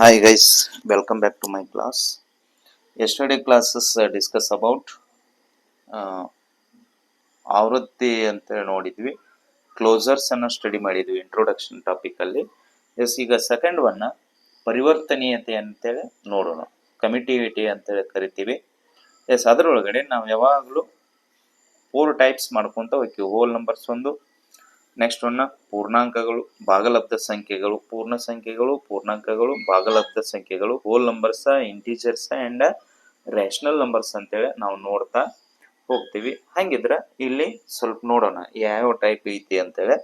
Hi guys, welcome back to my class. Yesterday classes uh, discuss about uh, ಆವೃತ್ತಿ ಅಂತ ನೋಡಿದ್ವಿ. Closers ಅನ್ನ study ಮಾಡಿದ್ವಿ ಇಂಟ್ರೊಡಕ್ಷನ್ ಟಾಪಿಕ್ ಅಲ್ಲಿ. ಎಸ್ ಈಗ ಸೆಕೆಂಡ್ ಒನ್ ಪರಿವರ್ತನೀಯತೆ ಅಂತೇಳಿ ನೋಡೋಣ. ಕಮಿಟಿವಿಟಿ ಅಂತೇಳಿ ಕರಿತೀವಿ. ಎಸ್ ಅದರೊಳಗಡೆ ನಾವು ಯಾವಾಗಲೂ ಫೋರ್ ಟೈಪ್ಸ್ ಮಾಡ್ಕೊಂತ ಹೋಗ್ತೀವಿ. ಹೋಲ್ ನಂಬರ್ಸ್ ಒಂದು ನೆಕ್ಸ್ಟ್ ಒನ್ನ ಪೂರ್ಣಾಂಕಗಳು, ಭಾಗಲಬ್ಧ ಸಂಖ್ಯೆಗಳು, ಪೂರ್ಣ ಸಂಖ್ಯೆಗಳು, ಪೂರ್ಣಾಂಕಗಳು, ಭಾಗಲಬ್ಧ ಸಂಖ್ಯೆಗಳು whole numbers integers and rational numbers ಅಂತೇಳಿ ನಾವು ನೋಡ್ತಾ ಹೋಗ್ತೀವಿ. ಹಂಗಿದ್ರೆ ಇಲ್ಲಿ ಸ್ವಲ್ಪ ನೋಡೋಣ ಯಾವ ಟೈಪ್ ಐತಿ ಅಂತೇಳಿ.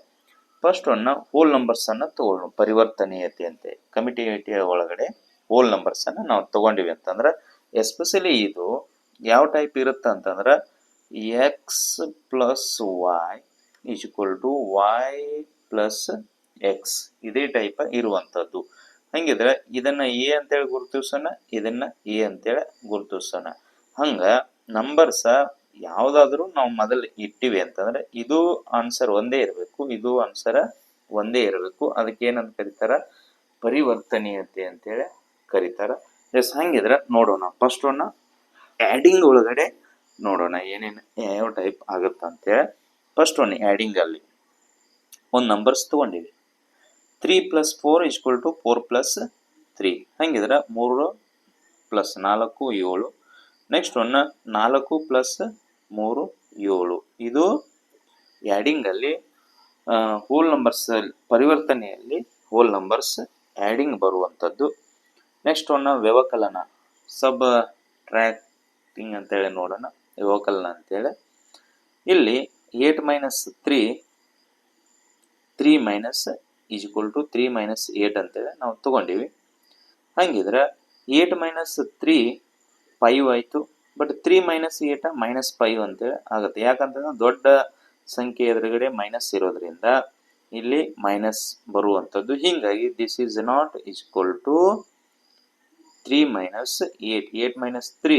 ಫಸ್ಟ್ ಒನ್ನ ಹೋಲ್ ನಂಬರ್ಸ್ ಅನ್ನ ತಗೊಳ್ಳೋಣ ಪರಿವರ್ತನೀಯತೆ ಅಂತೆ ಕಮಿಟಿವಿಟಿ ಒಳಗಡೆ ಹೋಲ್ ನಂಬರ್ಸ್ ಅನ್ನ ನಾವು ತಗೊಂಡಿವಿ ಅಂತಂದ್ರೆ ಎಸ್ಪೆಷಲಿ ಇದು ಯಾವ ಟೈಪ್ ಇರುತ್ತೆ ಅಂತಂದ್ರೆ x plus y is equal to y plus x ಇದೇ ಟೈಪ್ ಇರುವಂಥದ್ದು ಹಂಗಿದ್ರೆ ಇದನ್ನ ಎ ಅಂತೇಳಿ ಗುರುತಿಸೋಣ, ಇದನ್ನ ಎ ಅಂತೇಳಿ ಗುರುತಿಸೋಣ. ಹಂಗ ನಂಬರ್ಸ ಯಾವುದಾದ್ರೂ ನಾವು ಮೊದಲು ಇಟ್ಟಿವಿ ಅಂತಂದ್ರೆ ಇದು ಆನ್ಸರ್ ಒಂದೇ ಇರಬೇಕು, ಇದು ಆನ್ಸರ್ ಒಂದೇ ಇರಬೇಕು. ಅದಕ್ಕೆ ಏನಂತ ಕರೀತಾರ? ಪರಿವರ್ತನೀಯತೆ ಅಂತೇಳಿ ಕರೀತಾರ. ಎಸ್ ಹಂಗಿದ್ರೆ ನೋಡೋಣ. ಫಸ್ಟ್ ಒನ್ನ ಆ್ಯಡಿಂಗ್ ಒಳಗಡೆ ನೋಡೋಣ ಏನೇನು ಯಾವ ಟೈಪ್ ಆಗುತ್ತ ಅಂತೇಳಿ ಫಸ್ಟ್ ಒನ್ ಆ್ಯಡಿಂಗ್ ಅಲ್ಲಿ ಒಂದು numbers ತೊಗೊಂಡಿವಿ three plus four equal to four plus three ಹಂಗಿದ್ರೆ ಮೂರು ಪ್ಲಸ್ ನಾಲ್ಕು ಏಳು. ನೆಕ್ಸ್ಟ್ ಒನ್ ನಾಲ್ಕು ಪ್ಲಸ್ ಮೂರು ಏಳು. ಇದು ಆ್ಯಡಿಂಗಲ್ಲಿ ಹೋಲ್ ನಂಬರ್ಸ್ ಪರಿವರ್ತನೆಯಲ್ಲಿ ಹೋಲ್ ನಂಬರ್ಸ್ ಆ್ಯಡಿಂಗ್ ಬರುವಂಥದ್ದು ನೆಕ್ಸ್ಟ್ ಒನ್ ವ್ಯವಕಲನ. ಸಬ್ ಟ್ರ್ಯಾಕ್ಟಿಂಗ್ ಅಂತೇಳಿ ನೋಡೋಣ. ವ್ಯವಕಲನ ಅಂತೇಳಿ. ಇಲ್ಲಿ eight minus three three minus is equal to three minus eight ಅಂತೇಳಿ ನಾವು ತಗೊಂಡಿವಿ. ಹಂಗಿದ್ರೆ ಏಟ್ ಮೈನಸ್ ತ್ರೀ ಫೈವ್ ಆಯಿತು but three minus eight minus five ಅಂತೇಳಿ ಆಗುತ್ತೆ. ಯಾಕಂತಂದ್ರೆ ದೊಡ್ಡ ಸಂಖ್ಯೆ ಎದುರುಗಡೆ ಮೈನಸ್ ಇರೋದ್ರಿಂದ ಇಲ್ಲಿ ಮೈನಸ್ ಬರುವಂಥದ್ದು ಹೀಗಾಗಿ this is not equal to three minus eight eight minus three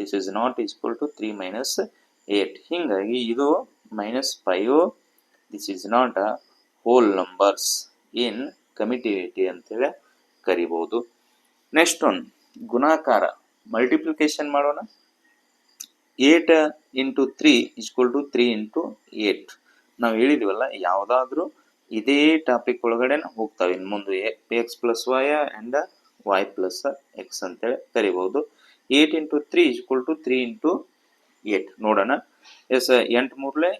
this is not equal to three minus eight ಹೀಗಾಗಿ ಇದು minus five this is not a whole numbers in commutativity ಅಂತೇಳಿ ಕರಿಬಹುದು next one ಗುಣಾಕಾರ. Multiplication ಮಾಡೋಣ. Eight into three is equal to three into eight ನಾವು ಹೇಳಿದ್ವಲ್ಲ, ಯಾವುದಾದ್ರೂ ಇದೇ ಟಾಪಿಕ್ ಒಳಗಡೆ ಹೋಗ್ತಾವೆ. ಇನ್ನು ಮುಂದೆ x plus y and y plus x ಅಂತೇಳಿ ಕರಿಬಹುದು eight into three is equal to three into eight ನೋಡೋಣ. ಎಸ್, ಎಂಟು ಮೂರ್ಲೆ,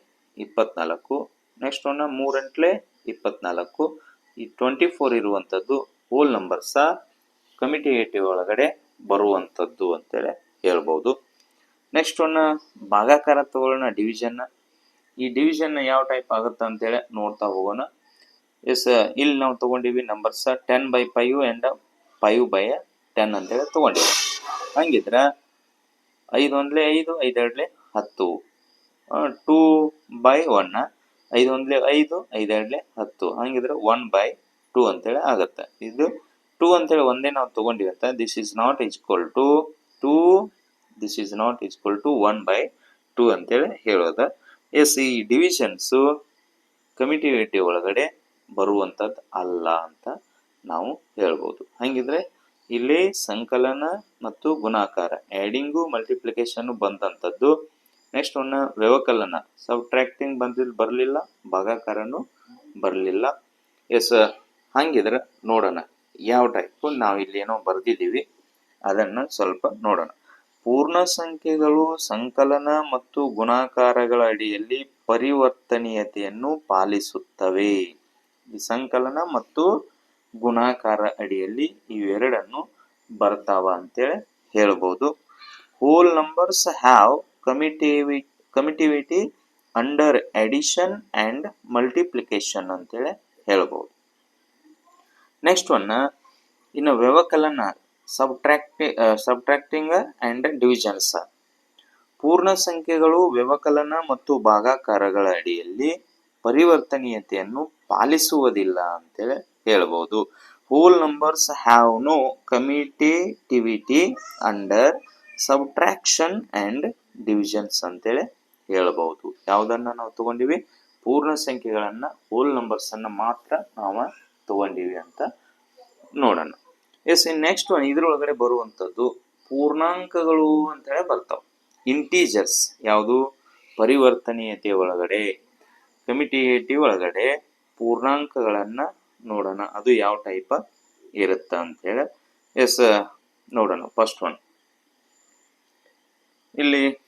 ಇಪ್ಪತ್ನಾಲ್ಕು. ನೆಕ್ಸ್ಟ್ ಒನ್ನ ಮೂರೆಂಟ್ಲೆ, ಇಪ್ಪತ್ನಾಲ್ಕು. ಈ ಟ್ವೆಂಟಿ ಫೋರ್ ಇರುವಂಥದ್ದು ಹೋಲ್ ನಂಬರ್ಸ ಕಮಿಟಿಯೇಟಿವ್ ಒಳಗಡೆ ಬರುವಂಥದ್ದು ಅಂತೇಳಿ ಹೇಳ್ಬೋದು. ನೆಕ್ಸ್ಟ್ ಒನ್ನ ಭಾಗಾಕಾರ ತಗೊಳ್ಳೋಣ ಡಿವಿಷನ್ ಈ ಡಿವಿಷನ್ ಯಾವ ಟೈಪ್ ಆಗುತ್ತೆ ಅಂತೇಳಿ ನೋಡ್ತಾ ಹೋಗೋಣ. ಎಸ್, ಇಲ್ಲಿ ನಾವು ತಗೊಂಡಿವಿ numbers ten by five and five by ten ಅಂತೇಳಿ ತೊಗೊಂಡಿವಿ. ಹಂಗಿದ್ರೆ ಐದು ಒಂದ್ಲೆ ಐದು, ಐದೆರಡ್ಲೆ ಹತ್ತು. ಟೂ ಬೈ ಒನ್ ಐದು ಒಂದ್ಲೆ ಐದು ಐದೆರಡ್ಲೆ ಹತ್ತು. ಹಂಗಿದ್ರೆ ಒನ್ ಬೈ ಟೂ ಅಂತೇಳಿ ಆಗುತ್ತೆ. ಇದು ಟೂ ಅಂತೇಳಿ ಒಂದೇ ನಾವು ತಗೊಂಡಿವಿ ಅಂತ this is not equal to two this is not equal to one by two ಅಂತೇಳಿ ಹೇಳೋದ ಎಸ್ ಈ ಡಿವಿಷನ್ಸು ಕಮಿಟಿವಿಟಿ ಒಳಗಡೆ ಬರುವಂಥದ್ದು ಅಲ್ಲ ಅಂತ ನಾವು ಹೇಳ್ಬೋದು. ಹಂಗಿದ್ರೆ ಇಲ್ಲಿ ಸಂಕಲನ ಮತ್ತು ಗುಣಾಕಾರ ಆ್ಯಡಿಂಗು ಮಲ್ಟಿಪ್ಲಿಕೇಶನ್ ಬಂದಂಥದ್ದು ನೆಕ್ಸ್ಟ್ ಒನ್ನ ವ್ಯವಕಲನ ಸಬ್ಟ್ರಾಕ್ಟಿಂಗ್ ಬಂದಿದ್ದು ಬರಲಿಲ್ಲ ಭಾಗಾಕಾರನು ಬರಲಿಲ್ಲ. ಎಸ್ ಹಂಗಿದ್ರೆ ನೋಡೋಣ. ಯಾವ ಟೈಪ್ ನಾವು ಏನೋ ಬರೆದಿದ್ದೀವಿ, ಅದನ್ನು ಸ್ವಲ್ಪ ನೋಡೋಣ. ಪೂರ್ಣ ಸಂಖ್ಯೆಗಳು, ಸಂಕಲನ ಮತ್ತು ಗುಣಾಕಾರಗಳ ಅಡಿಯಲ್ಲಿ ಪರಿವರ್ತನೀಯತೆಯನ್ನು ಪಾಲಿಸುತ್ತವೆ. ಈ ಸಂಕಲನ ಮತ್ತು ಗುಣಾಕಾರ ಅಡಿಯಲ್ಲಿ ಇವೆರಡನ್ನು ಬರ್ತಾವ ಅಂತೇಳಿ ಹೇಳ್ಬೋದು. Whole numbers have commutativity commutativity under addition and multiplication ಅಂತೇಳಿ ಹೇಳ್ಬೋದು. ನೆಕ್ಸ್ಟ್ ಒನ್ ಇನ್ನು ವ್ಯವಕಲನ ಸಬ್ಟ್ರಾಕ್ಟಿ ಸಬ್ಟ್ರಾಕ್ಟಿಂಗ್ ಅಂಡ್ ಡಿವಿಜನ್ಸ್ ಪೂರ್ಣ ಸಂಖ್ಯೆಗಳು ವ್ಯವಕಲನ ಮತ್ತು ಭಾಗಾಕಾರಗಳ ಅಡಿಯಲ್ಲಿ ಪರಿವರ್ತನೀಯತೆಯನ್ನು ಪಾಲಿಸುವುದಿಲ್ಲ ಅಂತೇಳಿ ಹೇಳ್ಬೋದು. Whole numbers have no commutativity under subtraction and divisions ಅಂತೇಳಿ ಹೇಳಬಹುದು. ಯಾವುದನ್ನ ನಾವು ತಗೊಂಡಿವಿ? ಪೂರ್ಣ ಸಂಖ್ಯೆಗಳನ್ನು ಹೋಲ್ ನಂಬರ್ಸನ್ನು ಮಾತ್ರ ನಾವು ತಗೊಂಡಿವಿ ಅಂತ ನೋಡೋಣ. ಎಸ್ ಇನ್ ನೆಕ್ಸ್ಟ್ ಒನ್ ಇದ್ರೊಳಗಡೆ ಬರುವಂಥದ್ದು ಪೂರ್ಣಾಂಕಗಳು ಅಂತೇಳಿ ಬರ್ತಾವೆ. ಇಂಟೀಜರ್ಸ್ ಯಾವುದು? ಪರಿವರ್ತನೀಯತೆ ಒಳಗಡೆ ಕಮಿಟಿಯೇಟಿ ಒಳಗಡೆ ಪೂರ್ಣಾಂಕಗಳನ್ನು ನೋಡೋಣ. ಅದು ಯಾವ ಟೈಪ್ ಇರುತ್ತೆ ಅಂತೇಳಿ. ಎಸ್ ನೋಡೋಣ ಫಸ್ಟ್ ಒನ್ ಇಲ್ಲಿ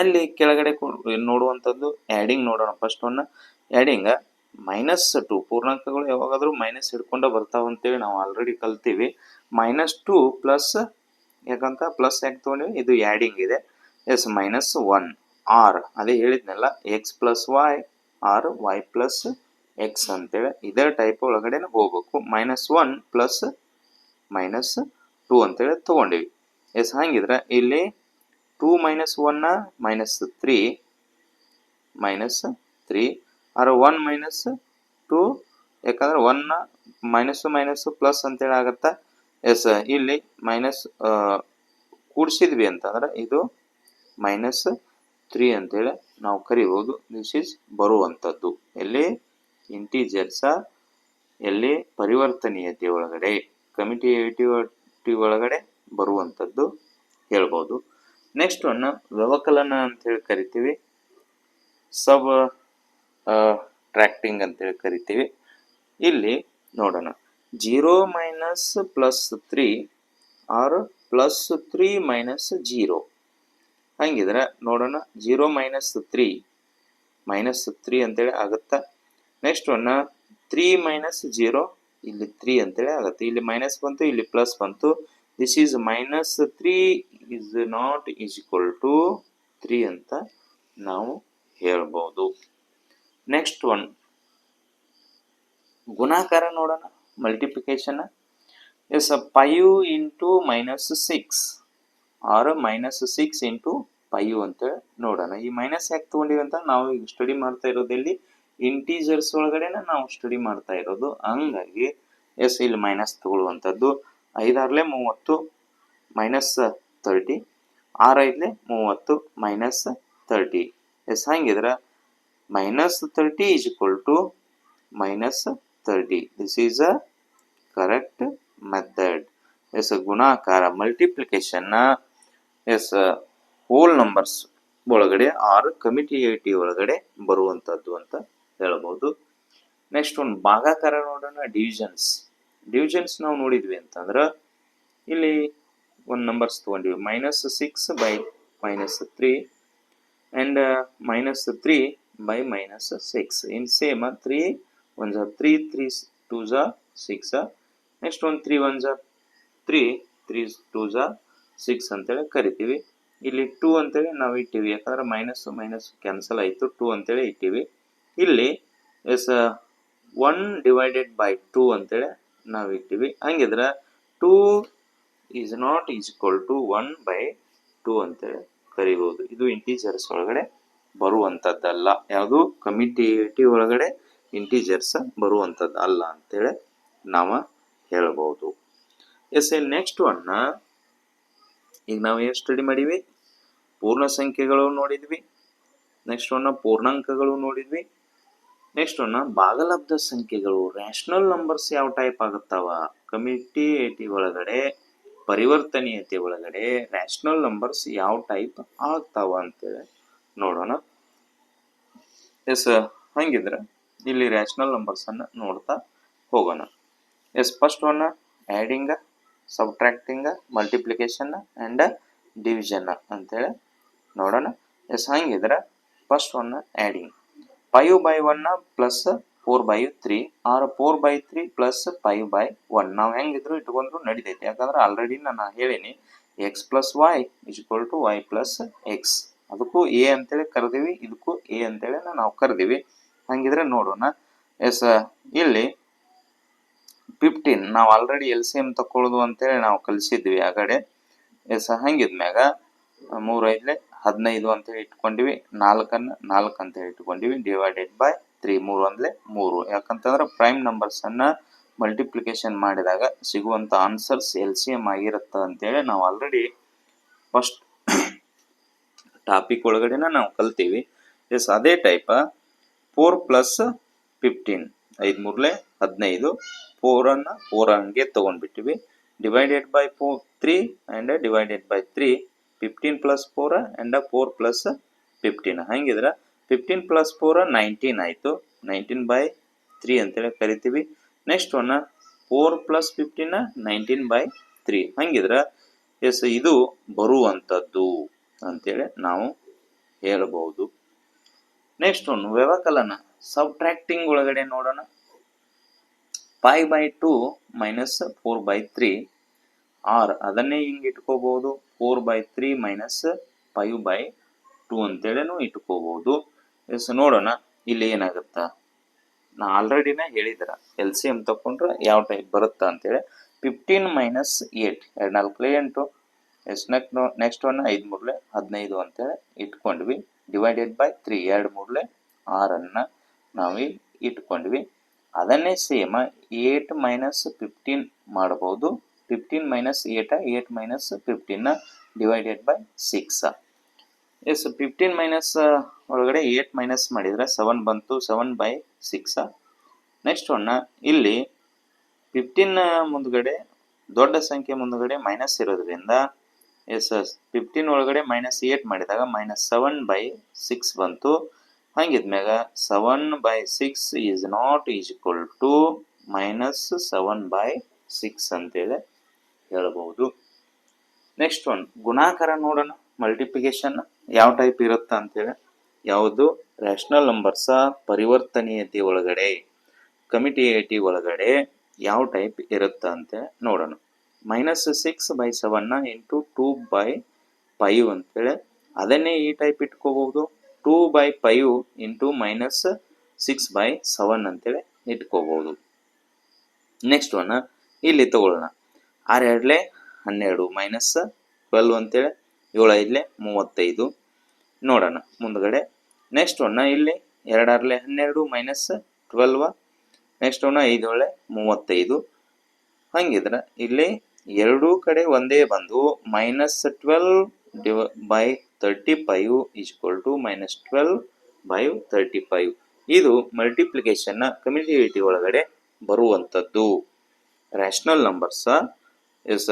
ಅಲ್ಲಿ ಕೆಳಗಡೆ ನೋಡುವಂಥದ್ದು ಆ್ಯಡಿಂಗ್ ನೋಡೋಣ. First one adding minus two ಪೂರ್ಣಾಂಕಗಳು ಯಾವಾಗಾದರೂ ಮೈನಸ್ ಹಿಡ್ಕೊಂಡೇ ಬರ್ತಾವ ಅಂತೇಳಿ ನಾವು ಆಲ್ರೆಡಿ ಕಲ್ತೀವಿ. ಮೈನಸ್ ಟು ಪ್ಲಸ್ ಯಾಕಂತ? ಪ್ಲಸ್ ಯಾಕೆ ತೊಗೊಂಡಿವಿ? ಇದು ಆ್ಯಡಿಂಗ್ ಇದೆ. ಎಸ್ ಮೈನಸ್ ಒನ್ ಆರ್ ಅದೇ ಹೇಳಿದ್ನಲ್ಲ x plus y or y plus x ಅಂತೇಳಿ. ಇದೇ ಟೈಪ್ ಒಳಗಡೆ ಹೋಗ್ಬೇಕು. Minus one plus minus two ಅಂತೇಳಿ ತೊಗೊಂಡಿವಿ. ಎಸ್ ಹಂಗಿದ್ರೆ ಇಲ್ಲಿ two minus ಒನ್ನ minus three minus three or one minus two ಯಾಕಂದ್ರೆ ಒನ್ನ ಮೈನಸ್ಸು ಮೈನಸ್ ಪ್ಲಸ್ ಅಂತೇಳಿ ಆಗತ್ತೆ? ಎಸ್ ಇಲ್ಲಿ ಮೈನಸ್ ಕೂಡಿಸಿದ್ವಿ ಅಂತಂದ್ರೆ ಇದು ಮೈನಸ್ ತ್ರೀ ಅಂತೇಳಿ ನಾವು ಕರಿಬೋದು. ದಿಸ್ ಈಸ್ ಬರುವಂಥದ್ದು ಎಲ್ಲಿ? ಇಂಟೀಜರ್ಸ ಎಲ್ಲಿ? ಪರಿವರ್ತನೀಯತೆ ಒಳಗಡೆ. ಕಮಿಟಿವಿಟಿ ಒಳಗಡೆ ಬರುವಂಥದ್ದು ಹೇಳ್ಬೋದು. ನೆಕ್ಸ್ಟ್ ಒನ್ ವ್ಯವಕಲನ ಅಂತೇಳಿ ಕರಿತೀವಿ. ಸಬ್ ಟ್ರ್ಯಾಕ್ಟಿಂಗ್ ಅಂತೇಳಿ ಕರಿತೀವಿ. ಇಲ್ಲಿ ನೋಡೋಣ. Zero minus plus three or plus three minus zero ಹಂಗಿದ್ರೆ ನೋಡೋಣ zero minus three minus three ಅಂತೇಳಿ ಆಗುತ್ತಾ? Next one three minus zero ಇಲ್ಲಿ ತ್ರೀ ಅಂತೇಳಿ ಆಗುತ್ತೆ. ಇಲ್ಲಿ ಮೈನಸ್ ಬಂತು, ಇಲ್ಲಿ ಪ್ಲಸ್ ಬಂತು. This is minus three is not is equal to three ಅಂತ ನಾವು ಹೇಳ್ಬೋದು. ನೆಕ್ಸ್ಟ್ ಒನ್ ಗುಣಾಕಾರ ನೋಡೋಣ multiplication yes five into minus six or minus six into five ಅಂತೇಳಿ ನೋಡೋಣ. ಈ ಮೈನಸ್ ಯಾಕೆ ತೊಗೊಂಡಿವಿ ಅಂತ ನಾವು ಈಗ ಸ್ಟಡಿ ಮಾಡ್ತಾ ಇರೋದಲ್ಲಿ ಇಂಟೀಜರ್ಸ್ ಒಳಗಡೆನ ನಾವು ಸ್ಟಡಿ ಮಾಡ್ತಾ ಇರೋದು. ಹಂಗಾಗಿ ಎಸ್ ಇಲ್ಲಿ ಮೈನಸ್ ತಗೊಳ್ಳುವಂಥದ್ದು. ಐದಾರ್ಲೆ ಮೂವತ್ತು ಮೈನಸ್ ತರ್ಟಿ ಆರೈದ್ಲೆ ಮೂವತ್ತು ಮೈನಸ್ ತರ್ಟಿ ಎಸ್, ಹಂಗಿದ್ರೆ minus thirty is equal to minus thirty this is a correct method yes, ಗುಣಾಕಾರ ಮಲ್ಟಿಪ್ಲಿಕೇಶನ್ನ ಎಸ್ ಹೋಲ್ ನಂಬರ್ಸ್ ಒಳಗಡೆ, ಆರ್ ಕಮಿಟಿಯೇಟಿ ಒಳಗಡೆ ಬರುವಂಥದ್ದು ಅಂತ ಹೇಳ್ಬೋದು. ನೆಕ್ಸ್ಟ್ ಒಂದು ಭಾಗಾಕಾರ ನೋಡೋಣ ಡಿವಿಷನ್ಸ್ ಡಿವಿಷನ್ಸ್ ನಾವು ನೋಡಿದ್ವಿ ಅಂತಂದ್ರೆ ಇಲ್ಲಿ ಒಂದು numbers ತೊಗೊಂಡಿವಿ. Minus six by minus three and minus three by minus six in same three one ಜಾ ತ್ರೀ ತ್ರೀ ಟೂ ಜಾ ಸಿಕ್ಸ್ ನೆಕ್ಸ್ಟ್ ಒಂದು ತ್ರೀ ಒನ್ ಜಾ ತ್ರೀ ತ್ರೀ ಟೂ ಜಾ ಸಿಕ್ಸ್ ಅಂತೇಳಿ ಕರಿತೀವಿ. ಇಲ್ಲಿ ಟೂ ಅಂತೇಳಿ ನಾವು ಇಟ್ಟಿವಿ. ಯಾಕಂದ್ರೆ ಮೈನಸ್ ಮೈನಸ್ ಕ್ಯಾನ್ಸಲ್ ಆಯಿತು. ಟೂ ಅಂತೇಳಿ ಇಟ್ಟಿವಿ. ಇಲ್ಲಿ yes one divided by two ಅಂತೇಳಿ ನಾವು ಇಟ್ಟಿವಿ. ಹಂಗಿದ್ರೆ two is not is equal to one by two ಅಂತೇಳಿ ಕರಿಬಹುದು ಇದು ಇಂಟೀಜರ್ಸ್ ಒಳಗಡೆ ಬರುವಂಥದ್ದಲ್ಲ ಯಾವುದು? ಕಮಿಟಿಟಿ ಒಳಗಡೆ ಇಂಟೀಜರ್ಸ್ ಬರುವಂಥದ್ದು ಅಲ್ಲ ಅಂತೇಳಿ ನಾವು ಹೇಳ್ಬೋದು. ಎಸ್ ಎ ನೆಕ್ಸ್ಟ್ ಒನ್ ಈಗ ನಾವು ಏನು ಸ್ಟಡಿ ಮಾಡೀವಿ ಪೂರ್ಣ ಸಂಖ್ಯೆಗಳು ನೋಡಿದ್ವಿ. ನೆಕ್ಸ್ಟ್ ಒನ್ನ ಪೂರ್ಣಾಂಕಗಳು ನೋಡಿದ್ವಿ. ನೆಕ್ಸ್ಟ್ ಒನ್ ಭಾಗಲಬ್ಧ ಸಂಖ್ಯೆಗಳು. ರ್ಯಾಷನಲ್ ನಂಬರ್ಸ್ ಯಾವ ಟೈಪ್ ಆಗುತ್ತಾವ? ಕಮಿಟಿಯೇಟಿ ಒಳಗಡೆ, ಪರಿವರ್ತನೀಯತೆ ಒಳಗಡೆ ರ್ಯಾಷನಲ್ ನಂಬರ್ಸ್ ಯಾವ ಟೈಪ್ ಆಗ್ತಾವ ಅಂತೇಳಿ ನೋಡೋಣ. ಎಸ್ ಹಂಗಿದ್ರೆ ಇಲ್ಲಿ ರ್ಯಾಷನಲ್ ನಂಬರ್ಸ್ ಅನ್ನ ನೋಡ್ತಾ ಹೋಗೋಣ. Yes first one adding subtracting multiplication and division ಅಂತೇಳಿ ನೋಡೋಣ. ಎಸ್ ಹಂಗಿದ್ರೆ first one adding five by one plus four by three or four by three plus five by one ನಾವು ಹೆಂಗಿದ್ರು ಇಟ್ಕೊಂಡ್ರು ನಡಿತೈತಿ. ಯಾಕಂದ್ರೆ ಆಲ್ರೆಡಿ ನಾನು ಹೇಳೀನಿ x plus y is equal to y plus x ಅದಕ್ಕೂ ಎ ಅಂತೇಳಿ ಕರೆದಿವಿ, ಇದಕ್ಕೂ ಎ ಅಂತೇಳಿ ನಾವು ಕರೆದಿವಿ. ಹಂಗಿದ್ರೆ ನೋಡೋಣ. ಎಸ್, ಇಲ್ಲಿ ಫಿಫ್ಟೀನ್ ನಾವು ಆಲ್ರೆಡಿ ಎಲ್ ಸಿ ಎಂ ತಕೊಳ್ಳೋದು ಅಂತೇಳಿ ನಾವು ಕಲಿಸಿದ್ವಿ ಆ ಕಡೆ. ಎಸ್, ಹಂಗಿದ್ಮ್ಯಾಗ ಮೂರು ಐದ್ಲೆ ಹದಿನೈದು ಅಂತೇಳಿ ಇಟ್ಕೊಂಡಿವಿ, ನಾಲ್ಕನ್ನು ನಾಲ್ಕು ಅಂತೇಳಿ ಇಟ್ಕೊಂಡಿವಿ ಡಿವೈಡೆಡ್ ಬೈ ತ್ರೀ ಮೂರು ಅಂದ್ಲೆ ಮೂರು. ಯಾಕಂತಂದ್ರೆ ಪ್ರೈಮ್ ನಂಬರ್ಸನ್ನು ಮಲ್ಟಿಪ್ಲಿಕೇಶನ್ ಮಾಡಿದಾಗ ಸಿಗುವಂಥ ಆನ್ಸರ್ಸ್ ಎಲ್ ಸಿ ಎಂ ಆಗಿರುತ್ತೆ ಅಂತೇಳಿ ನಾವು ಆಲ್ರೆಡಿ ಫಸ್ಟ್ ಟಾಪಿಕ್ ಒಳಗಡೆನ ನಾವು ಕಲ್ತೀವಿ. ಎಸ್ ಅದೇ ಟೈಪ ಫೋರ್ ಪ್ಲಸ್ ಫಿಫ್ಟೀನ್ ಐದು ಮೂರಲೆ ಹದಿನೈದು ಫೋರನ್ನು ಫೋರ್ ಹಂಗೆ ತೊಗೊಂಡ್ಬಿಟ್ಟಿವಿ. Divided by 4 3 and divided by 3 15 plus 4 and 4 plus 15 ಹಂಗಿದ್ರೆ 15 plus 4 19 ಆಯಿತು. ನೈನ್ಟೀನ್ ಬೈ ತ್ರೀ ಅಂತೇಳಿ ಕರಿತೀವಿ. Next one four plus fifteen nineteen by three ಹಂಗಿದ್ರೆ ಎಸ್, ಇದು ಬರುವಂಥದ್ದು ಅಂತೇಳಿ ನಾವು ಹೇಳಬಹುದು ನೆಕ್ಸ್ಟ್ ಒನ್ ವ್ಯವಕಲನ ಸಬ್ಟ್ರಾಕ್ಟಿಂಗ್ ಒಳಗಡೆ ನೋಡೋಣ. Five by two minus four by three or ಅದನ್ನೇ ಹಿಂಗೆ ಇಟ್ಕೋಬಹುದು four by three minus five by two ಅಂತೇಳಿನೂ ಇಟ್ಕೋಬಹುದು ಎಸ್ ನೋಡೋಣ, ಇಲ್ಲಿ ಏನಾಗುತ್ತಾ? ನಾ ಆಲ್ರೆಡಿನೇ ಹೇಳಿದ್ರ ಎಲ್ ಸಿ ಎಂ ತಕೊಂಡ್ರೆ ಯಾವ ಟೈಪ್ ಬರುತ್ತಾ ಅಂತೇಳಿ. ಫಿಫ್ಟೀನ್ ಮೈನಸ್ ಏಟ್ ಎರಡು ನಾಲ್ಕು ಎಂಟು. ಎಸ್ ನೆಕ್ಸ್ಟ್ ನೆಕ್ಸ್ಟ್ ಒನ್ ಐದು ಮೂರಲೆ ಹದಿನೈದು ಅಂತೇಳಿ ಇಟ್ಕೊಂಡ್ವಿ. ಡಿವೈಡೆಡ್ ಬೈ ತ್ರೀ ಎರಡು ಮೂರಲೆ ಆರನ್ನು ನಾವು ಇಟ್ಕೊಂಡ್ವಿ. ಅದನ್ನೇ ಸೇಮ್ ಏಟ್ ಮೈನಸ್ ಫಿಫ್ಟೀನ್ ಮಾಡಬಹುದು fifteen minus eight eight minus fifteen divided by six yes fifteen minus ಒಳಗಡೆ ಏಟ್ ಮೈನಸ್ ಮಾಡಿದರೆ ಸೆವೆನ್ ಬಂತು ಸೆವೆನ್ ಬೈ ಸಿಕ್ಸ್ ನೆಕ್ಸ್ಟ್ ಒನ್ನ ಇಲ್ಲಿ ಫಿಫ್ಟೀನ್ ಮುಂದ್ಗಡೆ, ದೊಡ್ಡ ಸಂಖ್ಯೆ ಮುಂದ್ಗಡೆ ಮೈನಸ್ ಇರೋದ್ರಿಂದ ಎಸ್ ಎಸ್ ಫಿಫ್ಟೀನ್ ಒಳಗಡೆ ಮೈನಸ್ ಏಟ್ ಮಾಡಿದಾಗ ಮೈನಸ್ ಸೆವೆನ್ ಬೈ ಸಿಕ್ಸ್ ಬಂತು. ಹಂಗಿದ್ಮ್ಯಾಗ seven by six is not is equal to minus seven by six ಅಂತೇಳಿ ಹೇಳ್ಬೋದು ನೆಕ್ಸ್ಟ್ ಒನ್ ಗುಣಾಕಾರ ನೋಡೋಣ ಮಲ್ಟಿಪ್ಲಿಕೇಶನ್ ಯಾವ ಟೈಪ್ ಇರುತ್ತಾ ಅಂತೇಳಿ. ಯಾವುದು? ರ್ಯಾಷನಲ್ ನಂಬರ್ಸ ಪರಿವರ್ತನೀಯತೆ ಒಳಗಡೆ ಕಮಿಟಿಯೇಟಿ ಒಳಗಡೆ ಯಾವ ಟೈಪ್ ಇರುತ್ತಾ ಅಂತೇಳಿ ನೋಡೋಣ. ಮೈನಸ್ ಸಿಕ್ಸ್ ಬೈ ಸೆವೆನ್ನ ಇಂಟು ಟೂ ಬೈ ಫೈವ್ ಅಂತೇಳಿ. ಅದನ್ನೇ ಈ ಟೈಪ್ ಇಟ್ಕೋಬಹುದು. Two by five into minus six by seven ಅಂತೇಳಿ ಇಟ್ಕೋಬಹುದು. ನೆಕ್ಸ್ಟ್ ಒನ್ ಇಲ್ಲಿ ತಗೊಳ್ಳೋಣ. ಆರು ಎರಡ್ಲೆ ಹನ್ನೆರಡು ಮೈನಸ್ ಟ್ವೆಲ್ವ್ ಅಂತೇಳಿ ಏಳು ಐದ್ಲೆ ಮೂವತ್ತೈದು. ನೋಡೋಣ ಮುಂದ್ಗಡೆ. ನೆಕ್ಸ್ಟ್ ಒಣ ಇಲ್ಲಿ ಎರಡರಲೆ ಹನ್ನೆರಡು ಮೈನಸ್ ಟ್ವೆಲ್ವ ನೆಕ್ಸ್ಟ್ ಒಣ ಐದು ಏಳೆ ಮೂವತ್ತೈದು. ಹಂಗಿದ್ರೆ ಇಲ್ಲಿ ಎರಡೂ ಕಡೆ ಒಂದೇ ಬಂದು minus twelve ಡಿವ by thirty five equal to minus twelve by thirty five ಇದು ಮಲ್ಟಿಪ್ಲಿಕೇಶನ್ನ ಕಮ್ಯುನಿಟಿ ಒಳಗಡೆ ಬರುವಂಥದ್ದು ರ್ಯಾಷನಲ್ ನಂಬರ್ಸ ಇಸ್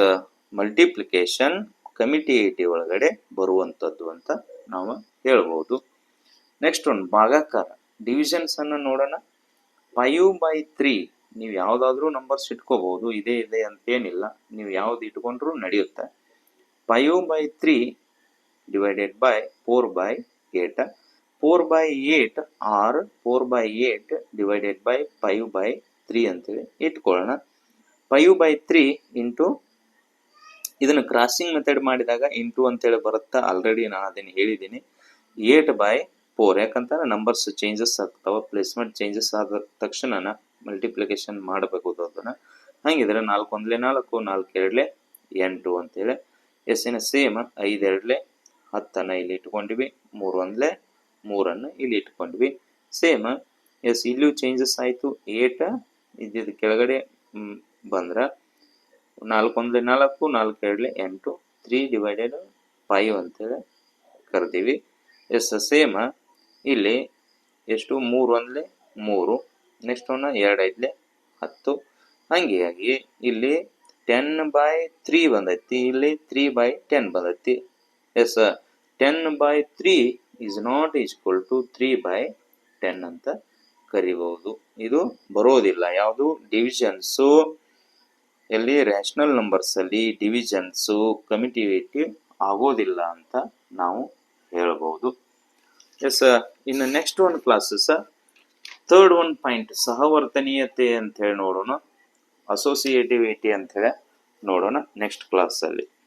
ಮಲ್ಟಿಪ್ಲಿಕೇಶನ್ ಕಮಿಟಿಯೇಟಿ ಒಳಗಡೆ ಬರುವಂಥದ್ದು ಅಂತ ನಾವು ಹೇಳ್ಬೋದು. ನೆಕ್ಸ್ಟ್ ಒಂದು ಭಾಗಾಕಾರ. ಡಿವಿಷನ್ಸ್ ಅನ್ನು ನೋಡೋಣ. ಫೈವ್ ಬೈ ತ್ರೀ ನೀವು ಯಾವುದಾದ್ರೂ ನಂಬರ್ಸ್ ಇಟ್ಕೋಬಹುದು ಇದೇ, ಇದೆ ಅಂತೇನಿಲ್ಲ ನೀವು ಯಾವ್ದು ಇಟ್ಕೊಂಡ್ರೂ ನಡೆಯುತ್ತೆ. Five by three divided by four by eight four by eight or four by eight divided by five by three ಅಂತೇಳಿ ಇಟ್ಕೊಳ್ಳೋಣ. ಫೈವ್ ಬೈ ತ್ರೀ ಇಂಟು ಇದನ್ನು ಕ್ರಾಸಿಂಗ್ ಮೆಥಡ್ ಮಾಡಿದಾಗ ಇಂಟು ಅಂತೇಳಿ ಬರುತ್ತಾ ಆಲ್ರೆಡಿ ನಾನು ಅದನ್ನು ಹೇಳಿದ್ದೀನಿ. ಏಟ್ ಬೈ ಫೋರ್ ಯಾಕಂತಂದ್ರೆ ನಂಬರ್ಸ್ ಚೇಂಜಸ್ ಆಗ್ತಾವ ಪ್ಲೇಸ್ಮೆಂಟ್ ಚೇಂಜಸ್ ಆದ ತಕ್ಷಣ ಮಲ್ಟಿಪ್ಲಿಕೇಶನ್ ಮಾಡಬೇಕು ಅದನ್ನು. ಹಂಗಿದ್ರೆ ನಾಲ್ಕು ಒಂದ್ಲೆ ನಾಲ್ಕು ನಾಲ್ಕು ಎರಡಲೆ ಎಂಟು ಅಂತೇಳಿ. ಎಸ್ಸಿನ ಸೇಮ್ ಐದು ಎರಡ್ಲೆ ಹತ್ತನ್ನು ಇಲ್ಲಿ ಇಟ್ಕೊಂಡಿವಿ, ಮೂರು ಒಂದ್ಲೆ ಮೂರನ್ನು ಇಲ್ಲಿ ಇಟ್ಕೊಂಡ್ವಿ. ಸೇಮ್ ಎಸ್ ಇಲ್ಲೂ ಚೇಂಜಸ್ ಆಯಿತು ಏಟ್ ಇದ್ದಿದ್ದು ಕೆಳಗಡೆ ಬಂದ್ರೆ ನಾಲ್ಕು ನಾಲ್ಕು ನಾಲ್ಕು ಎರಡ್ಲೆ ಎಂಟು, ತ್ರೀ ಡಿವೈಡೆಡ್ ಫೈವ್ ಅಂತೇಳಿ ಕರಿತೀವಿ ಎಸ್ ಸೇಮ್ ಇಲ್ಲಿ ಎಷ್ಟು? ಮೂರು ಅಂದ್ಲೆ ಮೂರು ನೆಕ್ಸ್ಟ್ ಒನ್ ಎರಡು ಐದ್ಲೆ ಹತ್ತು. ಆಗಿ ಇಲ್ಲಿ ಟೆನ್ ಬೈ ತ್ರೀ ಬಂದೈತಿ, ಇಲ್ಲಿ ತ್ರೀ ಬೈ ಟೆನ್ ಬಂದೈತಿ. Yes ten by three is not equal to three by ten ಅಂತ ಕರಿಬಹುದು. ಇದು ಬರೋದಿಲ್ಲ, ಯಾವುದು? ಡಿವಿಷನ್ಸು ಎಲ್ಲಿ ರ್ಯಾಷನಲ್ ನಂಬರ್ಸಲ್ಲಿ ಡಿವಿಷನ್ಸು ಕಮಿಟಿವೇಟಿವ್ ಆಗೋದಿಲ್ಲ ಅಂತ ನಾವು ಹೇಳಬಹುದು ಎಸ್ ಇನ್ನು ನೆಕ್ಸ್ಟ್ ಒಂದು ಸರ್ ಥರ್ಡ್ ಒನ್ ಪಾಯಿಂಟ್ ಸಹವರ್ತನೀಯತೆ ಅಂತ ಹೇಳಿ ನೋಡೋಣ. ಅಸೋಸಿಯೇಟಿವಿಟಿ ಅಂತ ಹೇಳಿ ನೋಡೋಣ ನೆಕ್ಸ್ಟ್ ಕ್ಲಾಸಲ್ಲಿ